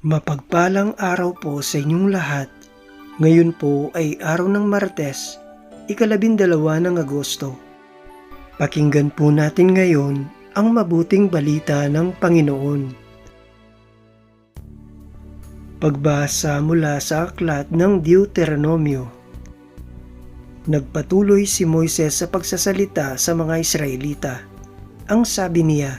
Mapagpalang araw po sa inyong lahat. Ngayon po ay araw ng Martes, ikalabindalawa ng Agosto. Pakinggan po natin ngayon ang mabuting balita ng Panginoon. Pagbasa mula sa aklat ng Deuteronomio. Nagpatuloy si Moises sa pagsasalita sa mga Israelita. Ang sabi niya,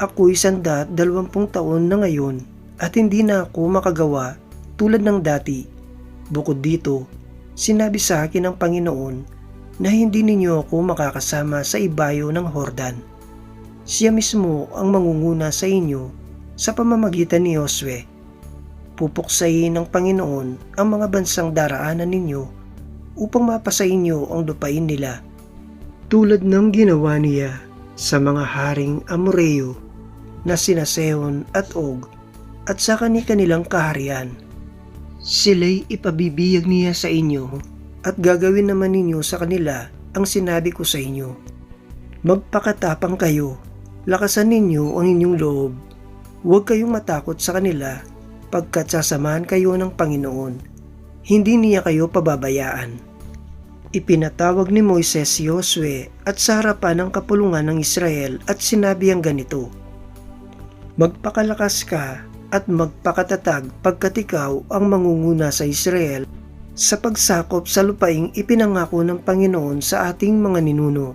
Ako'y sanda dalawampung taon na ngayon at hindi na ako makagawa tulad ng dati. Bukod dito, sinabi sa akin ng Panginoon na hindi ninyo ako makakasama sa ibayo ng Hordan. Siya mismo ang mangunguna sa inyo sa pamamagitan ni Josue. Pupuksayin ng Panginoon ang mga bansang daraanan ninyo upang mapasa inyo ang lupain nila. Tulad ng ginawa niya sa mga haring Amoreo na sina Sehon at Og at sa kanilang kaharian. Sila'y ipabibiyag niya sa inyo at gagawin naman ninyo sa kanila ang sinabi ko sa inyo. Magpakatapang kayo, lakasan ninyo ang inyong loob. Huwag kayong matakot sa kanila pagkat sasamahan kayo ng Panginoon. Hindi niya kayo pababayaan. Ipinatawag ni Moises si Josue at sa harapan ng kapulungan ng Israel at sinabi ang ganito, Magpakalakas ka at magpakatatag pagkat ikaw ang mangunguna sa Israel sa pagsakop sa lupaing ipinangako ng Panginoon sa ating mga ninuno.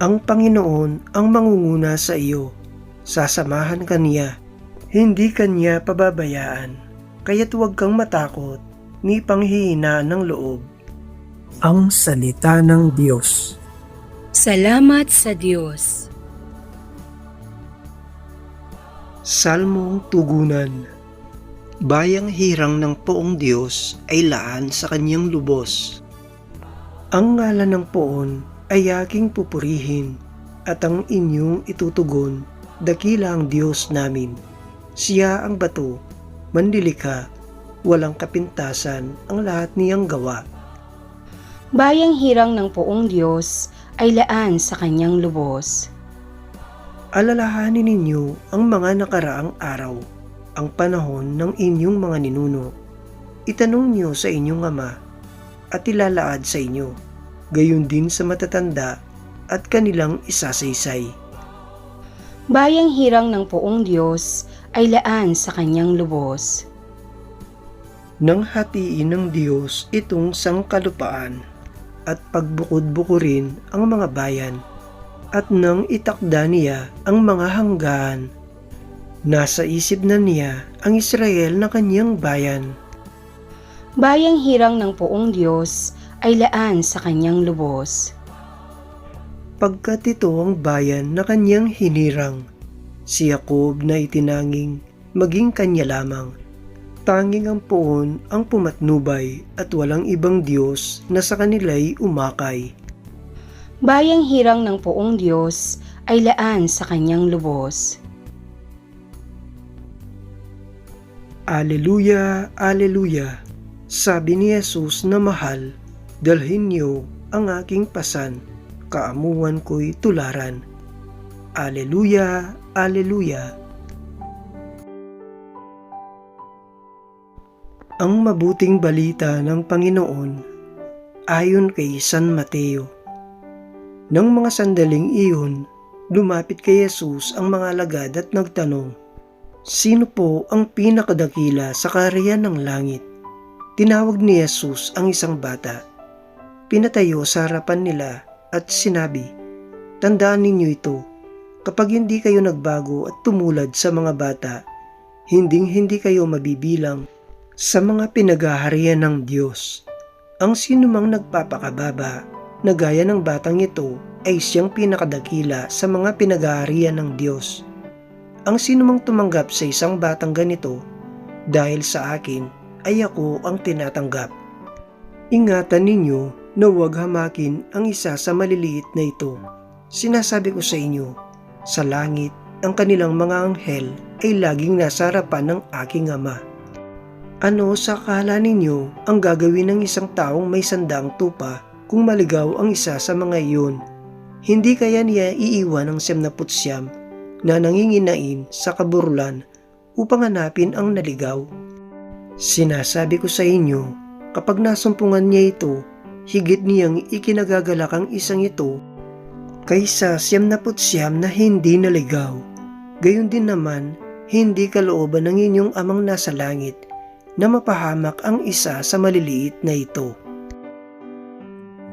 Ang Panginoon ang mangunguna sa iyo. Sasamahan ka niya. Hindi kanya pababayaan. Kaya't huwag kang matakot ni panghihinaan ng loob. Ang Salita ng Diyos Salamat sa Diyos. Salmong Tugunan Bayang hirang ng poong Diyos ay laan sa kanyang lubos. Ang ngalan ng poon ay aking pupurihin at ang inyong itutugon, dakila ang Diyos namin. Siya ang bato, mandilikha, walang kapintasan ang lahat niyang gawa. Bayang hirang ng poong Diyos ay laan sa kanyang lubos. Alalahanin ninyo ang mga nakaraang araw, ang panahon ng inyong mga ninuno. Itanong niyo sa inyong ama at ilalaad sa inyo, gayon din sa matatanda at kanilang isasaysay. Bayang hirang ng poong Diyos ay laan sa kanyang lubos. Nang hatiin ng Diyos itong sangkalupaan at pagbukod-bukurin ang mga bayan at nang itakda niya ang mga hanggaan. Nasa isip na niya ang Israel na kanyang bayan. Bayang hirang ng poong Diyos ay laan sa kanyang lubos. Pagkat ito ang bayan na kanyang hinirang, si Jacob na itinanging maging kanya lamang. Tanging ang poon ang pumatnubay at walang ibang Diyos na sa kanila'y umakay. Bayang hirang ng poong Diyos ay laan sa kanyang lubos. Aleluya, Aleluya. Sabi ni Jesus na mahal, dalhin niyo ang aking pasan, kaamuhan ko'y tularan. Aleluya, Aleluya. Ang mabuting balita ng Panginoon ayon kay San Mateo. Nang mga sandaling iyon, lumapit kay Jesus ang mga alagad at nagtanong, Sino po ang pinakadakila sa kariyan ng langit? Tinawag ni Jesus ang isang bata. Pinatayo sa harapan nila at sinabi, Tandaan ninyo ito, kapag hindi kayo nagbago at tumulad sa mga bata, hinding hindi kayo mabibilang sa mga pinagaharian ng Diyos. Ang sinumang nagpapakababa na gaya ng batang ito ay siyang pinakadakila sa mga pinag-aarian ng Diyos. Ang sinumang tumanggap sa isang batang ganito, dahil sa akin ay ako ang tinatanggap. Ingatan ninyo na huwag hamakin ang isa sa maliliit na ito. Sinasabi ko sa inyo, sa langit ang kanilang mga anghel ay laging nasa harapan ng aking ama. Ano sa kala ninyo ang gagawin ng isang taong may sandang tupa kung maligaw ang isa sa mga iyon? Hindi kaya niya iiwan ang siyam na nanginginain sa kaburulan upang hanapin ang naligaw. Sinasabi ko sa inyo, kapag nasumpungan niya ito, higit niyang ikinagagalak ang isang ito kaysa siyam na siyam na hindi naligaw. Gayon din naman, hindi kalooban ng inyong amang nasa langit na mapahamak ang isa sa maliliit na ito.